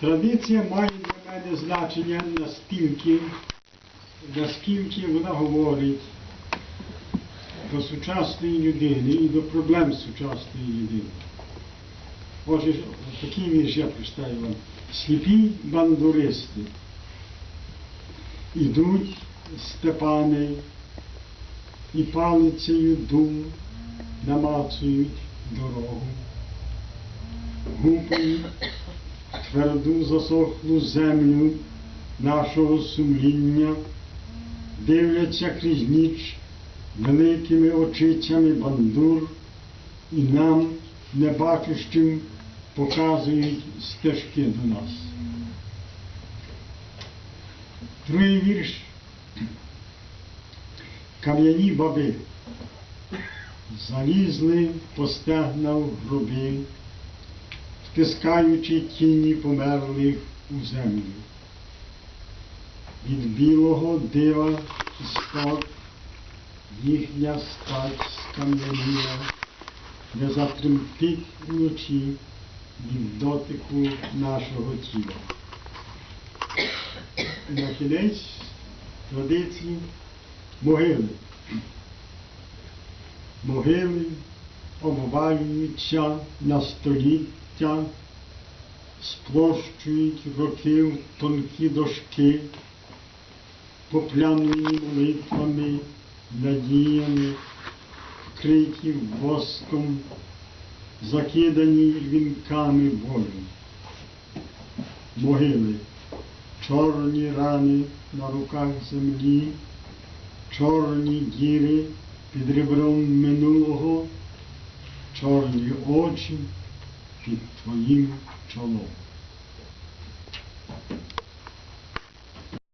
Традиція має для мене значення настільки, наскільки вона говорить до сучасної людини і до проблем сучасної людини. Отже, такий вірш я прочитаю вам. Сліпі бандуристи ідуть степани і палицею дум намацують дорогу. Гупають тверду засохлу землю нашого сумління, дивляться крізь ніч великими очицями бандур і нам, небачущим, показують стежки до нас. Другий вірш. Кам'яні баби залізли по стегна в гроби, втискаючи тіні померлих у землю. Від білого дива істот їхня стать скам'яніла, не затремтить вночі від дотику нашого тіла. На кінець традиції могили. Могили обвалюються на століття, сплощують роки в тонкі дошки, поплянені молитвами, надіями, вкриті воском, закидані вінками болю. Могили, чорні рани на руках землі, чорні діри під ребром минулого, чорні очі під твоїм чолом.